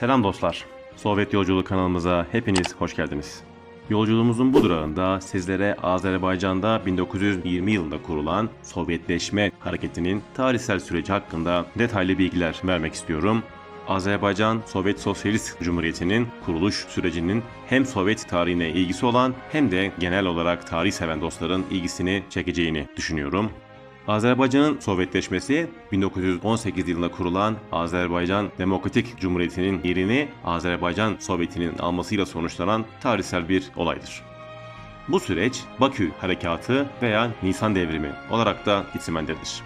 Selam dostlar. Sovyet Yolculuğu kanalımıza hepiniz hoş geldiniz. Yolculuğumuzun bu durağında sizlere Azerbaycan'da 1920 yılında kurulan Sovyetleşme hareketinin tarihsel süreci hakkında detaylı bilgiler vermek istiyorum. Azerbaycan Sovyet Sosyalist Cumhuriyeti'nin kuruluş sürecinin hem Sovyet tarihine ilgisi olan hem de genel olarak tarih seven dostların ilgisini çekeceğini düşünüyorum. Azerbaycan'ın Sovyetleşmesi 1918 yılında kurulan Azerbaycan Demokratik Cumhuriyeti'nin yerini Azerbaycan Sovyeti'nin almasıyla sonuçlanan tarihsel bir olaydır. Bu süreç Bakü Harekatı veya Nisan Devrimi olarak da isimlendirilir.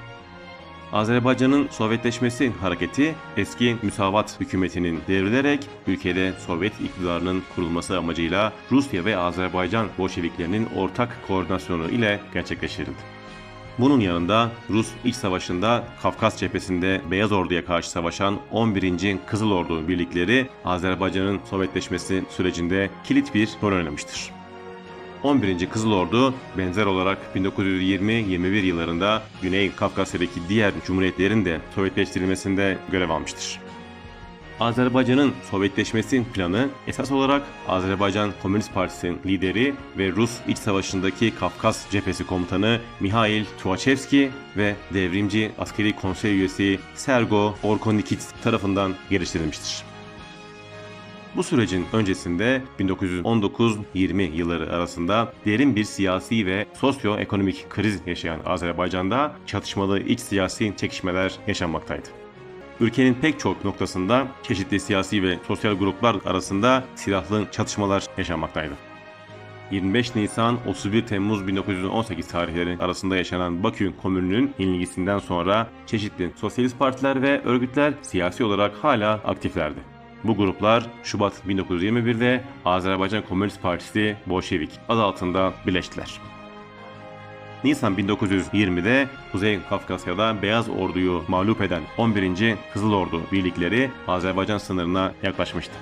Azerbaycan'ın Sovyetleşmesi hareketi eski müsavat hükümetinin devrilerek ülkede Sovyet iktidarının kurulması amacıyla Rusya ve Azerbaycan Bolşeviklerinin ortak koordinasyonu ile gerçekleştirildi. Bunun yanında Rus İç Savaşı'nda Kafkas cephesinde Beyaz Ordu'ya karşı savaşan 11. Kızıl Ordu birlikleri Azerbaycan'ın Sovyetleşmesi sürecinde kilit bir rol oynamıştır. 11. Kızıl Ordu benzer olarak 1920-21 yıllarında Güney Kafkasya'daki diğer cumhuriyetlerin de Sovyetleştirilmesinde görev almıştır. Azerbaycan'ın Sovyetleşmesi planı esas olarak Azerbaycan Komünist Partisi'nin lideri ve Rus İç Savaşı'ndaki Kafkas Cephesi Komutanı Mihail Tuachevski ve devrimci askeri konsey üyesi Sergo Orkonikits tarafından geliştirilmiştir. Bu sürecin öncesinde 1919-20 yılları arasında derin bir siyasi ve sosyoekonomik kriz yaşayan Azerbaycan'da çatışmalı iç siyasi çekişmeler yaşanmaktaydı. Ülkenin pek çok noktasında çeşitli siyasi ve sosyal gruplar arasında silahlı çatışmalar yaşanmaktaydı. 25 Nisan 31 Temmuz 1918 tarihleri arasında yaşanan Bakü Komünü'nün yenilgisinden sonra çeşitli sosyalist partiler ve örgütler siyasi olarak hala aktiflerdi. Bu gruplar Şubat 1921'de Azerbaycan Komünist Partisi Bolşevik adı altında birleştiler. Nisan 1920'de Kuzey Kafkasya'da Beyaz Ordu'yu mağlup eden 11. Kızıl Ordu birlikleri Azerbaycan sınırına yaklaşmıştı.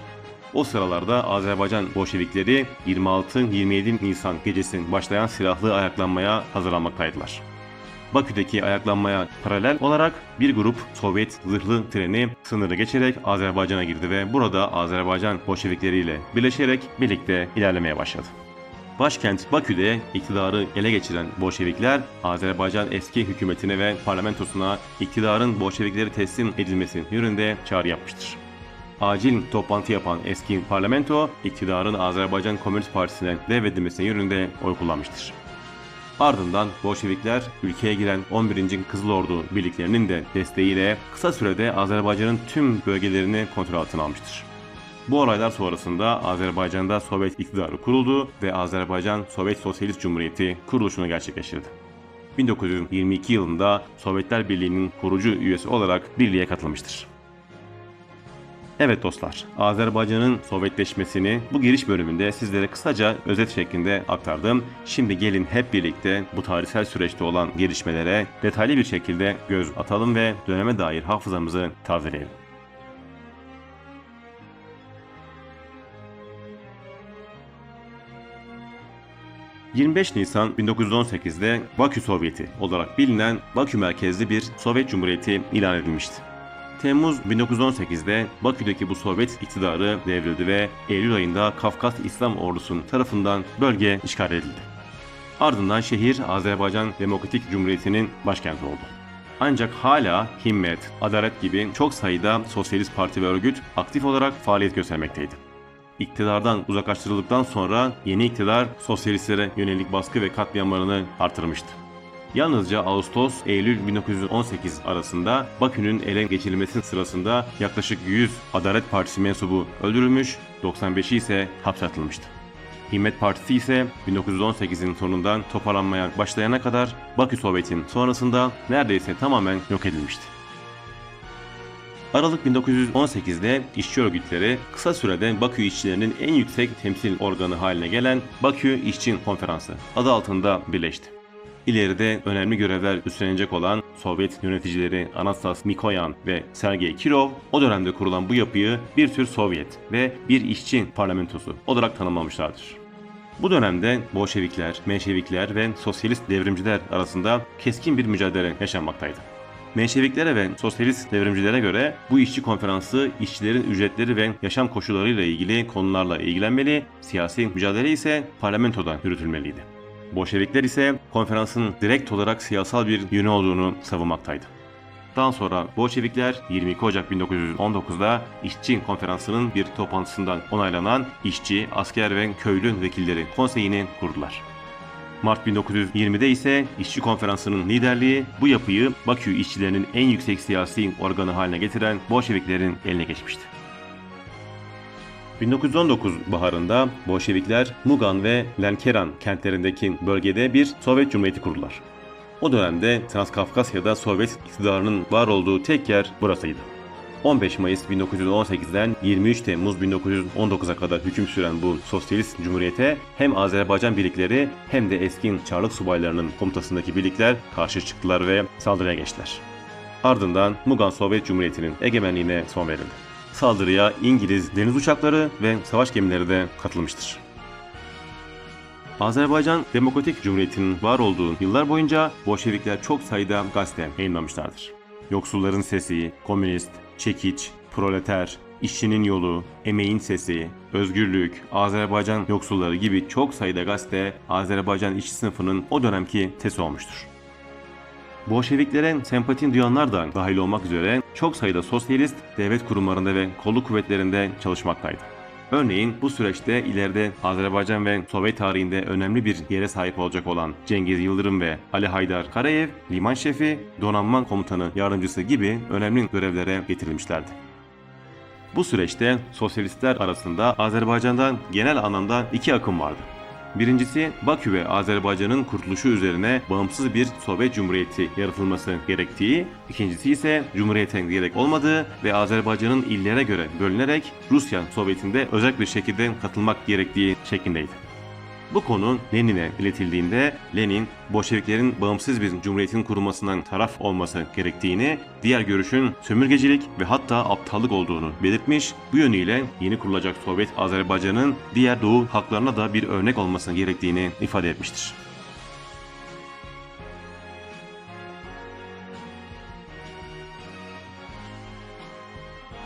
O sıralarda Azerbaycan Bolşevikleri 26-27 Nisan gecesi başlayan silahlı ayaklanmaya hazırlanmaktaydılar. Bakü'deki ayaklanmaya paralel olarak bir grup Sovyet zırhlı treni sınırı geçerek Azerbaycan'a girdi ve burada Azerbaycan Bolşevikleriyle birleşerek birlikte ilerlemeye başladı. Başkent Bakü'de iktidarı ele geçiren Bolşevikler Azerbaycan eski hükümetine ve parlamentosuna iktidarın Bolşevikleri teslim edilmesi yönünde çağrı yapmıştır. Acil toplantı yapan eski parlamento iktidarın Azerbaycan Komünist Partisi'ne devredilmesi yönünde oy kullanmıştır. Ardından Bolşevikler ülkeye giren 11. Kızıl Ordu birliklerinin de desteğiyle kısa sürede Azerbaycan'ın tüm bölgelerini kontrol altına almıştır. Bu olaylar sonrasında Azerbaycan'da Sovyet iktidarı kuruldu ve Azerbaycan Sovyet Sosyalist Cumhuriyeti kuruluşunu gerçekleştirdi. 1922 yılında Sovyetler Birliği'nin kurucu üyesi olarak birliğe katılmıştır. Evet dostlar, Azerbaycan'ın Sovyetleşmesini bu giriş bölümünde sizlere kısaca özet şeklinde aktardım. Şimdi gelin hep birlikte bu tarihsel süreçte olan gelişmelere detaylı bir şekilde göz atalım ve döneme dair hafızamızı tazeleyelim. 25 Nisan 1918'de Bakü Sovyeti olarak bilinen Bakü merkezli bir Sovyet Cumhuriyeti ilan edilmişti. Temmuz 1918'de Bakü'deki bu Sovyet iktidarı devrildi ve Eylül ayında Kafkas İslam Ordusu'nun tarafından bölge işgal edildi. Ardından şehir Azerbaycan Demokratik Cumhuriyeti'nin başkenti oldu. Ancak hala Himmet, Adalet gibi çok sayıda sosyalist parti ve örgüt aktif olarak faaliyet göstermekteydi. İktidardan uzaklaştırıldıktan sonra yeni iktidar sosyalistlere yönelik baskı ve katliamlarını artırmıştı. Yalnızca Ağustos-Eylül 1918 arasında Bakü'nün ele geçirilmesi sırasında yaklaşık 100 Adalet Partisi mensubu öldürülmüş, 95'i ise hapse atılmıştı. Himmet Partisi ise 1918'in sonundan toparlanmaya başlayana kadar Bakü Sovyet'in sonrasında neredeyse tamamen yok edilmişti. Aralık 1918'de işçi örgütleri kısa sürede Bakü işçilerinin en yüksek temsil organı haline gelen Bakü İşçi Konferansı adı altında birleşti. İleride önemli görevler üstlenecek olan Sovyet yöneticileri Anastas Mikoyan ve Sergey Kirov o dönemde kurulan bu yapıyı bir tür Sovyet ve bir işçi parlamentosu olarak tanımlamışlardır. Bu dönemde Bolşevikler, Menşevikler ve Sosyalist devrimciler arasında keskin bir mücadele yaşanmaktaydı. Menşeviklere ve sosyalist devrimcilere göre bu işçi konferansı işçilerin ücretleri ve yaşam koşullarıyla ilgili konularla ilgilenmeli, siyasi mücadele ise parlamentoda yürütülmeliydi. Bolşevikler ise konferansın direkt olarak siyasal bir yönü olduğunu savunmaktaydı. Daha sonra Bolşevikler 22 Ocak 1919'da İşçi Konferansı'nın bir toplantısından onaylanan işçi, asker ve köylü vekilleri konseyini kurdular. Mart 1920'de ise İşçi Konferansı'nın liderliği bu yapıyı Bakü işçilerinin en yüksek siyasi organı haline getiren Bolşeviklerin eline geçmişti. 1919 baharında Bolşevikler Mugan ve Lenkeran kentlerindeki bölgede bir Sovyet Cumhuriyeti kurdular. O dönemde Transkafkasya'da Sovyet iktidarının var olduğu tek yer burasıydı. 15 Mayıs 1918'den 23 Temmuz 1919'a kadar hüküm süren bu sosyalist cumhuriyete hem Azerbaycan birlikleri hem de eski Çarlık subaylarının komutasındaki birlikler karşı çıktılar ve saldırıya geçtiler. Ardından Mugan Sovyet Cumhuriyeti'nin egemenliğine son verildi. Saldırıya İngiliz deniz uçakları ve savaş gemileri de katılmıştır. Azerbaycan Demokratik Cumhuriyeti'nin var olduğu yıllar boyunca Bolşevikler çok sayıda gazete yayınlamışlardır. Yoksulların Sesi, Komünist, Çekiç, Proleter, İşçinin Yolu, Emeğin Sesi, Özgürlük, Azerbaycan Yoksulları gibi çok sayıda gazete Azerbaycan işçi sınıfının o dönemki sesi olmuştur. Bolşeviklere sempatin duyanlar da dahil olmak üzere çok sayıda sosyalist devlet kurumlarında ve kolluk kuvvetlerinde çalışmaktaydı. Örneğin bu süreçte ileride Azerbaycan ve Sovyet tarihinde önemli bir yere sahip olacak olan Cengiz Yıldırım ve Ali Haydar Karayev, liman şefi, donanma komutanı yardımcısı gibi önemli görevlere getirilmişlerdi. Bu süreçte sosyalistler arasında Azerbaycan'da genel anlamda iki akım vardı. Birincisi Bakü ve Azerbaycan'ın kurtuluşu üzerine bağımsız bir Sovyet Cumhuriyeti yaratılması gerektiği, ikincisi ise Cumhuriyete gerek olmadığı ve Azerbaycan'ın illere göre bölünerek Rusya Sovyeti'nde özel bir şekilde katılmak gerektiği şeklindeydi. Bu konu Lenin'e iletildiğinde Lenin, Bolşeviklerin bağımsız bir cumhuriyetin kurulmasından taraf olması gerektiğini, diğer görüşün sömürgecilik ve hatta aptallık olduğunu belirtmiş, bu yönüyle yeni kurulacak Sovyet Azerbaycan'ın diğer Doğu halklarına da bir örnek olması gerektiğini ifade etmiştir.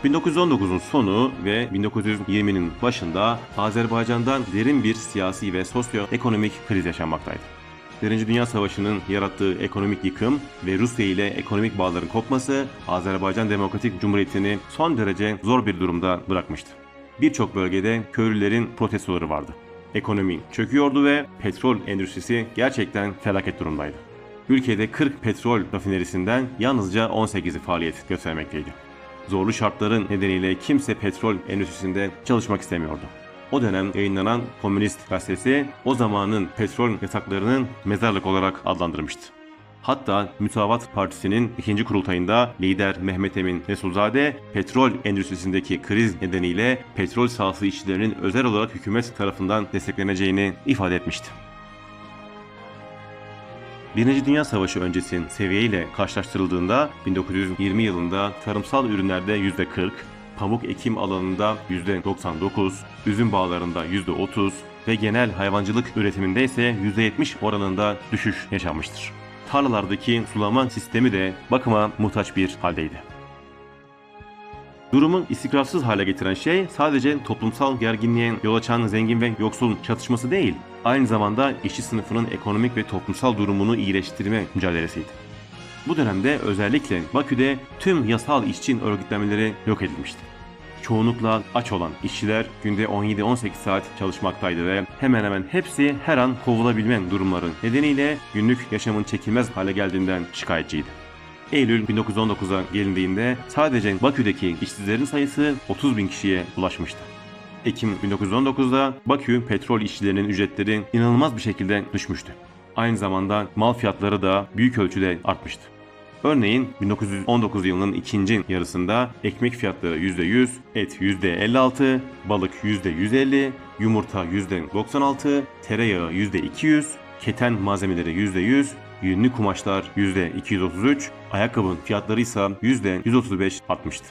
...1919'un sonu ve 1920'nin başında Azerbaycan'dan derin bir siyasi ve sosyoekonomik kriz yaşanmaktaydı. Birinci Dünya Savaşı'nın yarattığı ekonomik yıkım ve Rusya ile ekonomik bağların kopması Azerbaycan Demokratik Cumhuriyeti'ni son derece zor bir durumda bırakmıştı. Birçok bölgede köylülerin protestoları vardı. Ekonomi çöküyordu ve petrol endüstrisi gerçekten felaket durumdaydı. Ülkede 40 petrol rafinerisinden yalnızca 18'i faaliyet göstermekteydi. Zorlu şartların nedeniyle kimse petrol endüstrisinde çalışmak istemiyordu. O dönem yayınlanan Komünist gazetesi o zamanın petrol yasaklarının mezarlık olarak adlandırmıştı. Hatta Müsavat Partisi'nin ikinci kurultayında lider Mehmet Emin Resulzade petrol endüstrisindeki kriz nedeniyle petrol sahası işçilerinin özel olarak hükümet tarafından destekleneceğini ifade etmişti. Birinci Dünya Savaşı öncesi seviyeyle karşılaştırıldığında 1920 yılında tarımsal ürünlerde %40, pamuk ekim alanında %99, üzüm bağlarında %30 ve genel hayvancılık üretiminde ise %70 oranında düşüş yaşanmıştır. Tarlalardaki sulama sistemi de bakıma muhtaç bir haldeydi. Durumun istikrarsız hale getiren şey sadece toplumsal gerginliğe yol açan zengin ve yoksul çatışması değil, aynı zamanda işçi sınıfının ekonomik ve toplumsal durumunu iyileştirme mücadelesiydi. Bu dönemde özellikle Bakü'de tüm yasal işçi örgütlemeleri yok edilmişti. Çoğunlukla aç olan işçiler günde 17-18 saat çalışmaktaydı ve hemen hemen hepsi her an kovulabilme durumları nedeniyle günlük yaşamın çekilmez hale geldiğinden şikayetçiydi. Eylül 1919'a gelindiğinde sadece Bakü'deki işsizlerin sayısı 30 bin kişiye ulaşmıştı. Ekim 1919'da Bakü petrol işçilerinin ücretleri inanılmaz bir şekilde düşmüştü. Aynı zamanda mal fiyatları da büyük ölçüde artmıştı. Örneğin 1919 yılının ikinci yarısında ekmek fiyatları %100, et %56, balık %150, yumurta %96, tereyağı %200, keten malzemeleri %100, yünlü kumaşlar %233, ayakkabının fiyatları ise %135 artmıştı.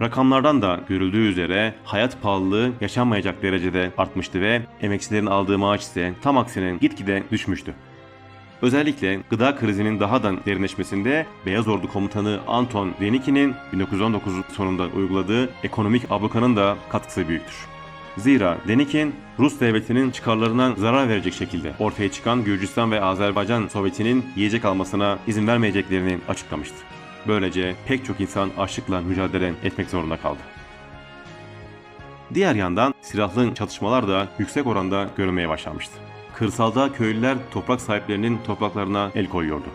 Rakamlardan da görüldüğü üzere hayat pahalılığı yaşanmayacak derecede artmıştı ve emekçilerin aldığı maaş ise tam aksine gitgide düşmüştü. Özellikle gıda krizinin daha da derinleşmesinde Beyaz Ordu Komutanı Anton Denikin'in 1919 sonunda uyguladığı ekonomik ablukanın da katkısı büyüktür. Zira Denikin, Rus devletinin çıkarlarına zarar verecek şekilde ortaya çıkan Gürcistan ve Azerbaycan Sovyeti'nin yiyecek almasına izin vermeyeceklerini açıklamıştı. Böylece pek çok insan açlıkla mücadele etmek zorunda kaldı. Diğer yandan silahlı çatışmalar da yüksek oranda görülmeye başlamıştı. Kırsalda köylüler toprak sahiplerinin topraklarına el koyuyordu.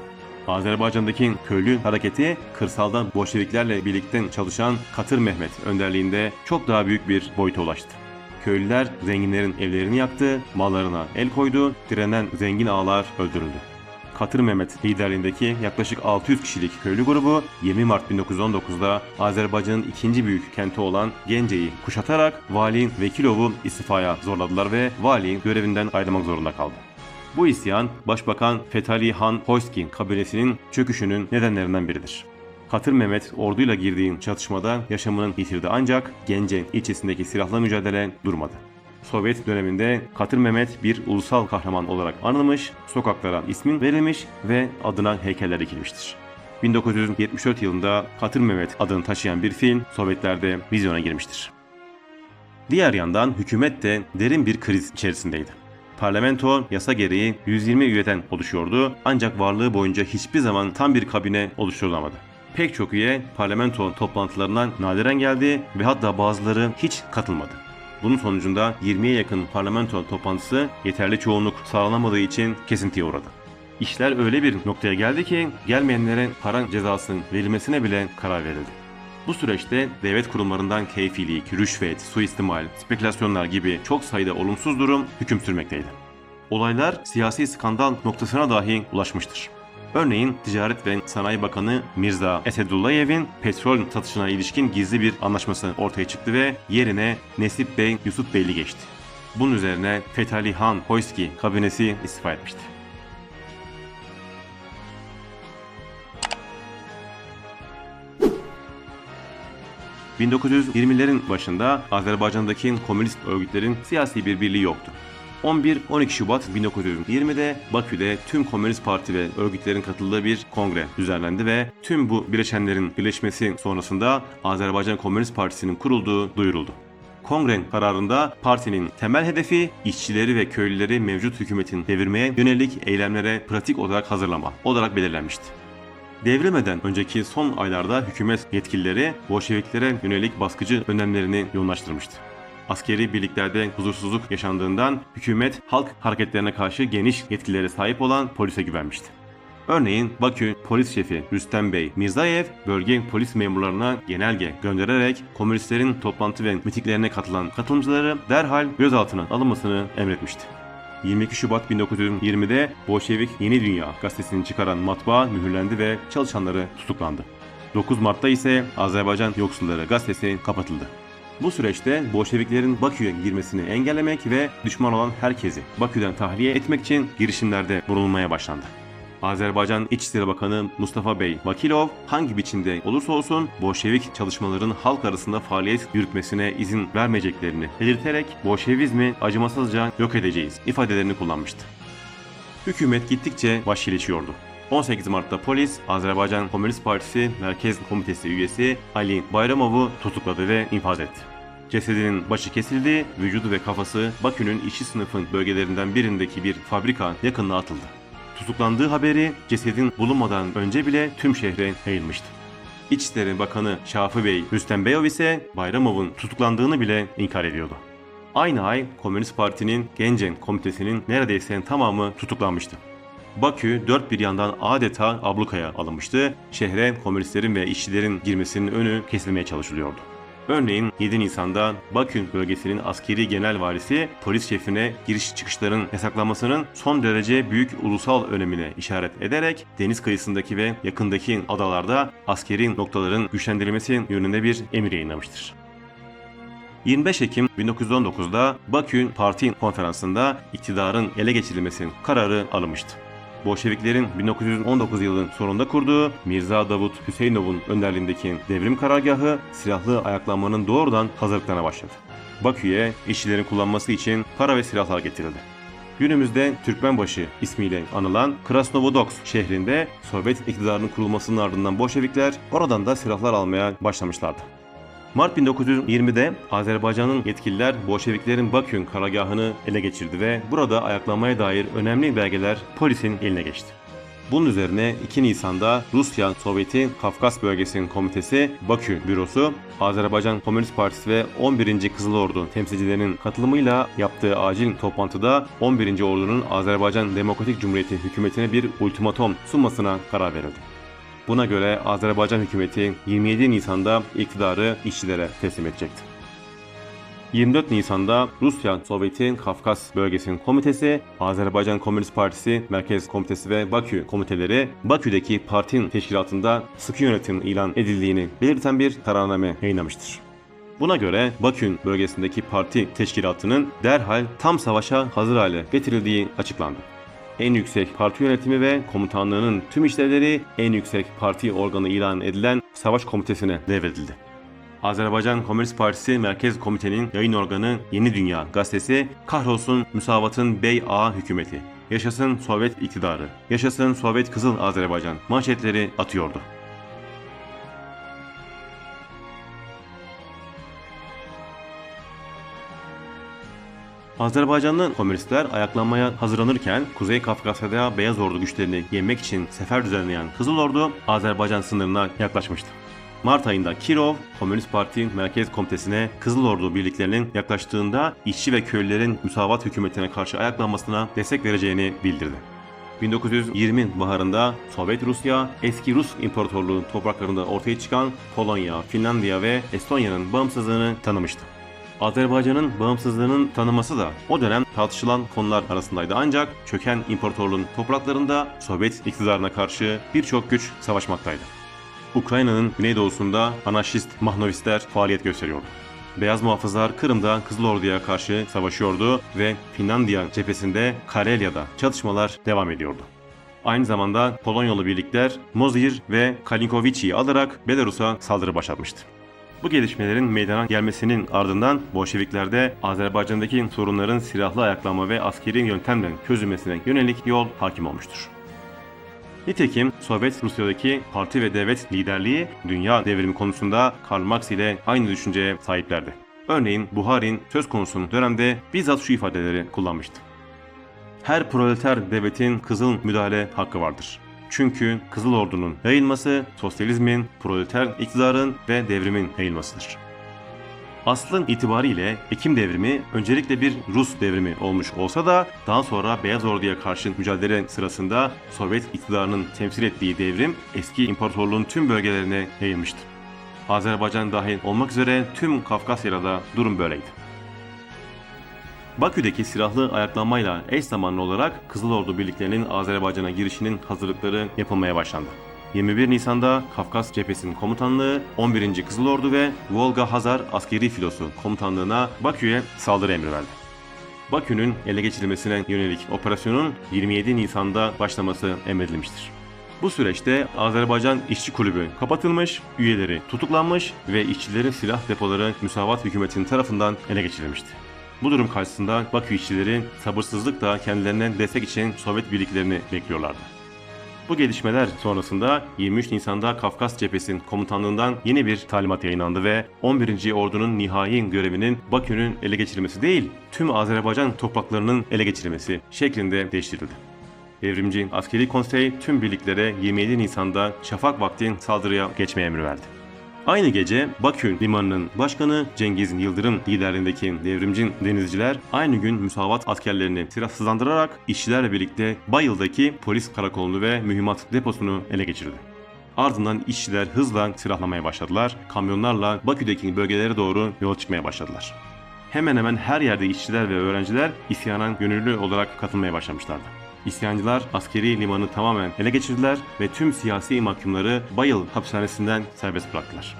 Azerbaycan'daki köylü hareketi kırsalda Bolşeviklerle birlikte çalışan Katır Mehmet önderliğinde çok daha büyük bir boyuta ulaştı. Köylüler zenginlerin evlerini yaktı, mallarına el koydu, direnen zengin ağalar öldürüldü. Katır Mehmet liderliğindeki yaklaşık 600 kişilik köylü grubu 20 Mart 1919'da Azerbaycan'ın ikinci büyük kenti olan Gence'yi kuşatarak Vali Vekilov'u istifaya zorladılar ve vali görevinden ayrılmak zorunda kaldı. Bu isyan Başbakan Fethali Han Hoyski kabilesinin çöküşünün nedenlerinden biridir. Katır Mehmet orduyla girdiği çatışmada yaşamını yitirdi ancak Gence ilçesindeki silahlı mücadele durmadı. Sovyet döneminde Katır Mehmet bir ulusal kahraman olarak anılmış, sokaklara ismin verilmiş ve adına heykeller dikilmiştir. 1974 yılında Katır Mehmet adını taşıyan bir film Sovyetlerde vizyona girmiştir. Diğer yandan hükümet de derin bir kriz içerisindeydi. Parlamento yasa gereği 120 üyeden oluşuyordu ancak varlığı boyunca hiçbir zaman tam bir kabine oluşturulamadı. Pek çok üye parlamento toplantılarına nadiren geldi ve hatta bazıları hiç katılmadı. Bunun sonucunda 20'ye yakın parlamento toplantısı yeterli çoğunluk sağlanamadığı için kesintiye uğradı. İşler öyle bir noktaya geldi ki gelmeyenlere para cezasının verilmesine bile karar verildi. Bu süreçte devlet kurumlarından keyfilik, rüşvet, suistimal, spekülasyonlar gibi çok sayıda olumsuz durum hüküm sürmekteydi. Olaylar siyasi skandal noktasına dahi ulaşmıştır. Örneğin Ticaret ve Sanayi Bakanı Mirza Esedullayev'in petrol satışına ilişkin gizli bir anlaşması ortaya çıktı ve yerine Nesip Bey Yusuf Beyli geçti. Bunun üzerine Fethali Han Hoyski kabinesi istifa etmişti. ...1920'lerin başında Azerbaycan'daki komünist örgütlerin siyasi bir birliği yoktu. 11-12 Şubat 1920'de Bakü'de tüm komünist parti ve örgütlerin katıldığı bir kongre düzenlendi ve tüm bu bileşenlerin birleşmesi sonrasında Azerbaycan Komünist Partisi'nin kurulduğu duyuruldu. Kongre kararında partinin temel hedefi işçileri ve köylüleri mevcut hükümetin devirmeye yönelik eylemlere pratik olarak hazırlama olarak belirlenmişti. Devrilmeden önceki son aylarda hükümet yetkilileri Bolşeviklere yönelik baskıcı önlemlerini yoğunlaştırmıştı. Askeri birliklerde huzursuzluk yaşandığından hükümet halk hareketlerine karşı geniş yetkilere sahip olan polise güvenmişti. Örneğin Bakü polis şefi Rüstem Bey Mirzayev bölge polis memurlarına genelge göndererek komünistlerin toplantı ve mitiklerine katılan katılımcıları derhal gözaltına alınmasını emretmişti. 22 Şubat 1920'de Bolşevik Yeni Dünya gazetesini çıkaran matbaa mühürlendi ve çalışanları tutuklandı. 9 Mart'ta ise Azerbaycan Yoksulları gazetesi kapatıldı. Bu süreçte Bolşeviklerin Bakü'ye girmesini engellemek ve düşman olan herkesi Bakü'den tahliye etmek için girişimlerde bulunmaya başlandı. Azerbaycan İçişleri Bakanı Mustafa Bey Vakilov hangi biçimde olursa olsun Bolşevik çalışmaların halk arasında faaliyet yürütmesine izin vermeyeceklerini belirterek Bolşevizmi acımasızca yok edeceğiz ifadelerini kullanmıştı. Hükümet gittikçe vahşileşiyordu. 18 Mart'ta polis Azerbaycan Komünist Partisi Merkez Komitesi üyesi Ali Bayramov'u tutukladı ve infaz etti. Cesedinin başı kesildi, vücudu ve kafası Bakü'nün işçi sınıfın bölgelerinden birindeki bir fabrika yakınına atıldı. Tutuklandığı haberi cesedin bulunmadan önce bile tüm şehre yayılmıştı. İçişleri Bakanı Şafi Bey Rüstem Beyov ise Bayramov'un tutuklandığını bile inkar ediyordu. Aynı ay Komünist Parti'nin Gencen Komitesi'nin neredeyse tamamı tutuklanmıştı. Bakü dört bir yandan adeta ablukaya alınmıştı. Şehre komünistlerin ve işçilerin girmesinin önü kesilmeye çalışılıyordu. Örneğin 7 Nisan'da Bakü bölgesinin askeri genel valisi polis şefine giriş çıkışların yasaklanmasının son derece büyük ulusal önemine işaret ederek deniz kıyısındaki ve yakındaki adalarda askeri noktaların güçlendirilmesi yönünde bir emir yayınlamıştır. 25 Ekim 1919'da Bakü Parti Konferansı'nda iktidarın ele geçirilmesi kararı alınmıştı. Bolşeviklerin 1919 yılının sonunda kurduğu Mirza Davut Hüseynov'un önderliğindeki devrim karargahı silahlı ayaklanmanın doğrudan hazırlıklarına başladı. Bakü'ye işçilerin kullanması için para ve silahlar getirildi. Günümüzde Türkmenbaşı ismiyle anılan Krasnovodorsk şehrinde Sovyet iktidarının kurulmasının ardından Bolşevikler oradan da silahlar almaya başlamışlardı. Mart 1920'de Azerbaycan'ın yetkililer Bolşeviklerin Bakü'nün karargahını ele geçirdi ve burada ayaklanmaya dair önemli belgeler polisin eline geçti. Bunun üzerine 2 Nisan'da Rusya Sovyeti Kafkas Bölgesi'nin komitesi Bakü bürosu Azerbaycan Komünist Partisi ve 11. Kızıl Ordu temsilcilerinin katılımıyla yaptığı acil toplantıda 11. Ordu'nun Azerbaycan Demokratik Cumhuriyeti hükümetine bir ultimatom sunmasına karar verildi. Buna göre Azerbaycan hükümeti 27 Nisan'da iktidarı işçilere teslim edecekti. 24 Nisan'da Rusya Sovyeti Kafkas Bölgesi'nin komitesi, Azerbaycan Komünist Partisi Merkez Komitesi ve Bakü komiteleri Bakü'deki partinin teşkilatında sıkı yönetim ilan edildiğini belirten bir kararname yayınlamıştır. Buna göre Bakü bölgesindeki parti teşkilatının derhal tam savaşa hazır hale getirildiği açıklandı. En yüksek parti yönetimi ve komutanlığının tüm işlevleri en yüksek parti organı ilan edilen savaş komitesine devredildi. Azerbaycan Komünist Partisi Merkez Komitenin yayın organı Yeni Dünya gazetesi kahrolsun müsavatın bey ağa hükümeti. Yaşasın Sovyet iktidarı. Yaşasın Sovyet Kızıl Azerbaycan manşetleri atıyordu. Azerbaycanlı komünistler ayaklanmaya hazırlanırken Kuzey Kafkasya'da Beyaz Ordu güçlerini yenmek için sefer düzenleyen Kızıl Ordu Azerbaycan sınırına yaklaşmıştı. Mart ayında Kirov, Komünist Parti Merkez Komitesi'ne Kızıl Ordu birliklerinin yaklaştığında işçi ve köylülerin müsavat hükümetine karşı ayaklanmasına destek vereceğini bildirdi. 1920 baharında Sovyet Rusya, eski Rus İmparatorluğu topraklarında ortaya çıkan Polonya, Finlandiya ve Estonya'nın bağımsızlığını tanımıştı. Azerbaycan'ın bağımsızlığının tanıması da o dönem tartışılan konular arasındaydı ancak çöken imparatorluğun topraklarında Sovyet iktidarına karşı birçok güç savaşmaktaydı. Ukrayna'nın güneydoğusunda anarşist Mahnovistler faaliyet gösteriyordu. Beyaz muhafızlar Kırım'da Kızıl Ordu'ya karşı savaşıyordu ve Finlandiya cephesinde Karelya'da çatışmalar devam ediyordu. Aynı zamanda Polonyalı birlikler Mozir ve Kalinkovic'i alarak Belarus'a saldırı başlatmıştı. Bu gelişmelerin meydana gelmesinin ardından Bolşeviklerde Azerbaycan'daki sorunların silahlı ayaklanma ve askeri yöntemle çözülmesine yönelik yol hakim olmuştur. Nitekim Sovyet Rusya'daki parti ve devlet liderliği dünya devrimi konusunda Karl Marx ile aynı düşünceye sahiplerdi. Örneğin Buharin söz konusu dönemde bizzat şu ifadeleri kullanmıştı. Her proleter devletin kızıl müdahale hakkı vardır. Çünkü Kızıl Ordu'nun yayılması sosyalizmin, proleter iktidarın ve devrimin yayılmasıdır. Aslın itibariyle Ekim devrimi öncelikle bir Rus devrimi olmuş olsa da daha sonra Beyaz Ordu'ya karşı mücadele sırasında Sovyet iktidarının temsil ettiği devrim eski imparatorluğun tüm bölgelerine yayılmıştı. Azerbaycan dahil olmak üzere tüm Kafkasya'da da durum böyleydi. Bakü'deki silahlı ayaklanmayla eş zamanlı olarak Kızıl Ordu birliklerinin Azerbaycan'a girişinin hazırlıkları yapılmaya başlandı. 21 Nisan'da Kafkas Cephesi'nin komutanlığı 11. Kızıl Ordu ve Volga Hazar Askeri Filosu komutanlığına Bakü'ye saldırı emri verdi. Bakü'nün ele geçirilmesine yönelik operasyonun 27 Nisan'da başlaması emredilmiştir. Bu süreçte Azerbaycan İşçi Kulübü kapatılmış, üyeleri tutuklanmış ve işçilerin silah depoları Müsavat hükümetinin tarafından ele geçirilmişti. Bu durum karşısında Bakü işçileri sabırsızlıkla kendilerine destek için Sovyet birliklerini bekliyorlardı. Bu gelişmeler sonrasında 23 Nisan'da Kafkas Cephesi'nin komutanlığından yeni bir talimat yayınlandı ve 11. Ordu'nun nihai görevinin Bakü'nün ele geçirilmesi değil, tüm Azerbaycan topraklarının ele geçirilmesi şeklinde değiştirildi. Devrimci Askeri Konsey tüm birliklere 27 Nisan'da şafak vakti saldırıya geçmeye emir verdi. Aynı gece Bakü limanının başkanı Cengiz Yıldırım liderliğindeki devrimci denizciler aynı gün müsavat askerlerini silahsızlandırarak işçilerle birlikte Bayıl'daki polis karakolunu ve mühimmat deposunu ele geçirdi. Ardından işçiler hızla silahlamaya başladılar. Kamyonlarla Bakü'deki bölgelere doğru yola çıkmaya başladılar. Hemen hemen her yerde işçiler ve öğrenciler isyana gönüllü olarak katılmaya başlamışlardı. İsyancılar askeri limanı tamamen ele geçirdiler ve tüm siyasi mahkumları Bayıl hapishanesinden serbest bıraktılar.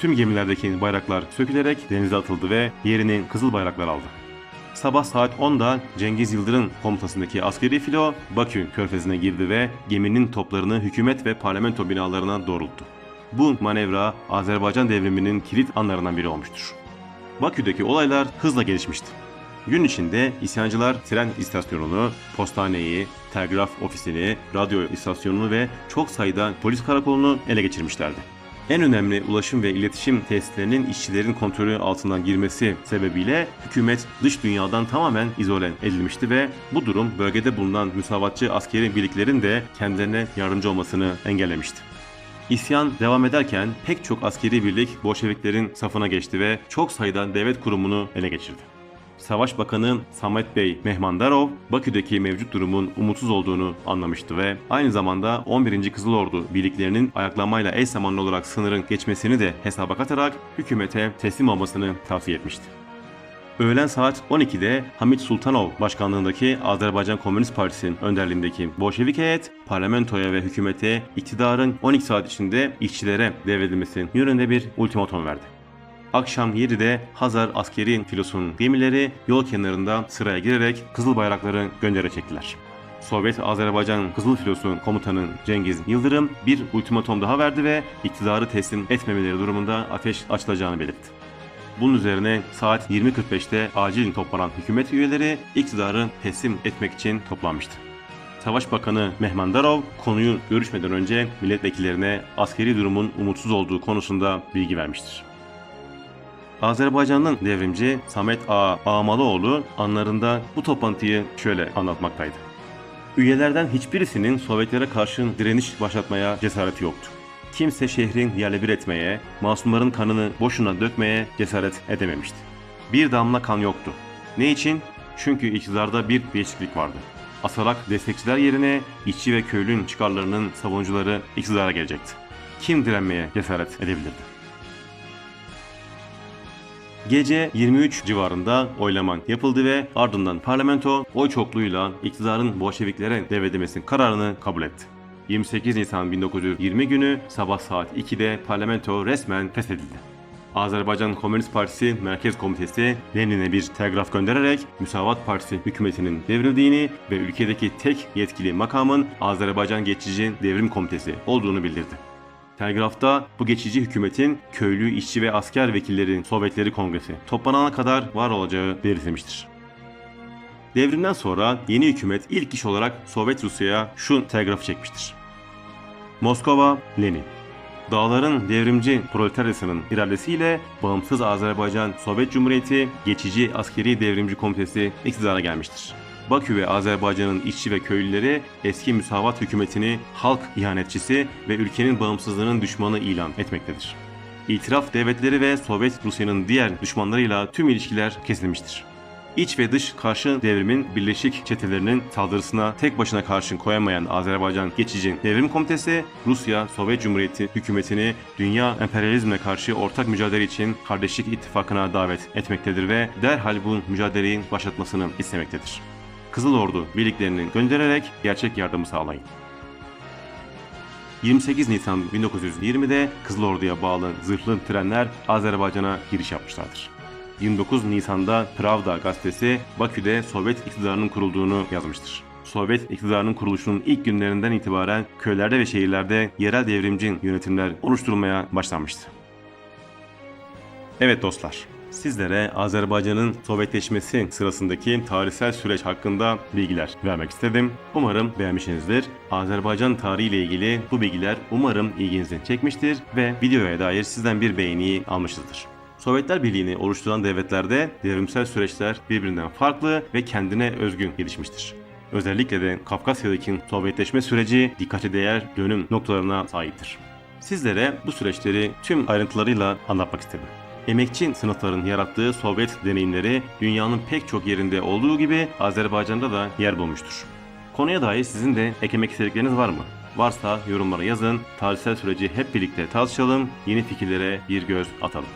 Tüm gemilerdeki bayraklar sökülerek denize atıldı ve yerini kızıl bayraklar aldı. Sabah saat 10'da Cengiz Yıldırım komutasındaki askeri filo Bakü körfezine girdi ve geminin toplarını hükümet ve parlamento binalarına doğrulttu. Bu manevra Azerbaycan devriminin kilit anlarından biri olmuştur. Bakü'deki olaylar hızla gelişmişti. Gün içinde isyancılar tren istasyonunu, postaneyi, telgraf ofisini, radyo istasyonunu ve çok sayıda polis karakolunu ele geçirmişlerdi. En önemli ulaşım ve iletişim tesislerinin işçilerin kontrolü altından girmesi sebebiyle hükümet dış dünyadan tamamen izole edilmişti ve bu durum bölgede bulunan müsavatçı askeri birliklerin de kendilerine yardımcı olmasını engellemişti. İsyan devam ederken pek çok askeri birlik Bolşeviklerin safına geçti ve çok sayıda devlet kurumunu ele geçirdi. Savaş Bakanı Samet Bey Mehmandarov, Bakü'deki mevcut durumun umutsuz olduğunu anlamıştı ve aynı zamanda 11. Kızıl Ordu birliklerinin ayaklanmayla eş zamanlı olarak sınırın geçmesini de hesaba katarak hükümete teslim olmasını tavsiye etmişti. Öğlen saat 12'de Hamit Sultanov başkanlığındaki Azerbaycan Komünist Partisi'nin önderliğindeki Bolşevik heyet parlamentoya ve hükümete iktidarın 12 saat içinde işçilere devredilmesi yönünde bir ultimatum verdi. Akşam 7'de Hazar askeri filosunun gemileri yol kenarında sıraya girerek kızıl bayrakları göndere çektiler. Sovyet Azerbaycan Kızıl Filosu komutanı Cengiz Yıldırım bir ultimatom daha verdi ve iktidarı teslim etmemeleri durumunda ateş açılacağını belirtti. Bunun üzerine saat 20.45'te acil toplanan hükümet üyeleri iktidarı teslim etmek için toplanmıştı. Savaş Bakanı Mehmandarov konuyu görüşmeden önce milletvekillerine askeri durumun umutsuz olduğu konusunda bilgi vermiştir. Azerbaycan'ın devrimci Samet A. Ağmalıoğlu anlarında bu toplantıyı şöyle anlatmaktaydı. Üyelerden hiçbirisinin Sovyetlere karşı direniş başlatmaya cesareti yoktu. Kimse şehrin yerle bir etmeye, masumların kanını boşuna dökmeye cesaret edememişti. Bir damla kan yoktu. Ne için? Çünkü iktidarda bir değişiklik vardı. Asalak destekçiler yerine işçi ve köylünün çıkarlarının savunucuları iktidara gelecekti. Kim direnmeye cesaret edebilirdi? Gece 23 civarında oylama yapıldı ve ardından parlamento oy çokluğuyla iktidarın Bolşeviklere devredilmesinin kararını kabul etti. 28 Nisan 1920 günü sabah saat 2'de parlamento resmen feshedildi. Azerbaycan Komünist Partisi Merkez Komitesi Lenin'e bir telgraf göndererek Müsavat Partisi hükümetinin devrildiğini ve ülkedeki tek yetkili makamın Azerbaycan Geçici Devrim Komitesi olduğunu bildirdi. Telgrafta bu geçici hükümetin köylü, işçi ve asker vekilleri Sovyetleri Kongresi toplanana kadar var olacağı belirtilmiştir. Devrimden sonra yeni hükümet ilk iş olarak Sovyet Rusya'ya şu telgrafı çekmiştir. Moskova, Lenin. Dağların devrimci proletaryasının iradesiyle bağımsız Azerbaycan Sovyet Cumhuriyeti Geçici Askeri Devrimci Komitesi iktidara gelmiştir. Bakü ve Azerbaycan'ın işçi ve köylüleri eski müsavat hükümetini halk ihanetçisi ve ülkenin bağımsızlığının düşmanı ilan etmektedir. İtiraf devletleri ve Sovyet Rusya'nın diğer düşmanlarıyla tüm ilişkiler kesilmiştir. İç ve dış karşı devrimin birleşik çetelerinin saldırısına tek başına karşın koyamayan Azerbaycan Geçici Devrim Komitesi, Rusya Sovyet Cumhuriyeti hükümetini dünya emperyalizmine karşı ortak mücadele için kardeşlik ittifakına davet etmektedir ve derhal bu mücadeleyi başlatmasını istemektedir. Kızıl Ordu birliklerini göndererek gerçek yardımı sağlayın. 28 Nisan 1920'de Kızıl Ordu'ya bağlı zırhlı trenler Azerbaycan'a giriş yapmışlardır. 29 Nisan'da Pravda gazetesi Bakü'de Sovyet iktidarının kurulduğunu yazmıştır. Sovyet iktidarının kuruluşunun ilk günlerinden itibaren köylerde ve şehirlerde yerel devrimci yönetimler oluşturulmaya başlanmıştı. Evet dostlar, sizlere Azerbaycan'ın Sovyetleşmesi sırasındaki tarihsel süreç hakkında bilgiler vermek istedim. Umarım beğenmişsinizdir. Azerbaycan tarihi ile ilgili bu bilgiler umarım ilginizi çekmiştir ve videoya dair sizden bir beğeniyi almışızdır. Sovyetler Birliği'ni oluşturan devletlerde devrimsel süreçler birbirinden farklı ve kendine özgün gelişmiştir. Özellikle de Kafkasya'daki Sovyetleşme süreci dikkate değer dönüm noktalarına sahiptir. Sizlere bu süreçleri tüm ayrıntılarıyla anlatmak istedim. Emekçi sınıfların yarattığı Sovyet deneyimleri dünyanın pek çok yerinde olduğu gibi Azerbaycan'da da yer bulmuştur. Konuya dair sizin de eklemek istedikleriniz var mı? Varsa yorumlara yazın, tarihsel süreci hep birlikte tartışalım, yeni fikirlere bir göz atalım.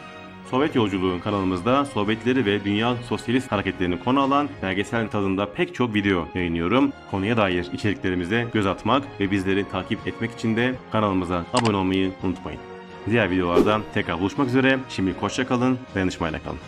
Sovyet Yolculuğu kanalımızda Sovyetleri ve dünya sosyalist hareketlerini konu alan belgesel tadında pek çok video yayınlıyorum. Konuya dair içeriklerimize göz atmak ve bizleri takip etmek için de kanalımıza abone olmayı unutmayın. Diğer videolarda tekrar buluşmak üzere. Şimdi hoşça kalın, dayanışmayla kalın.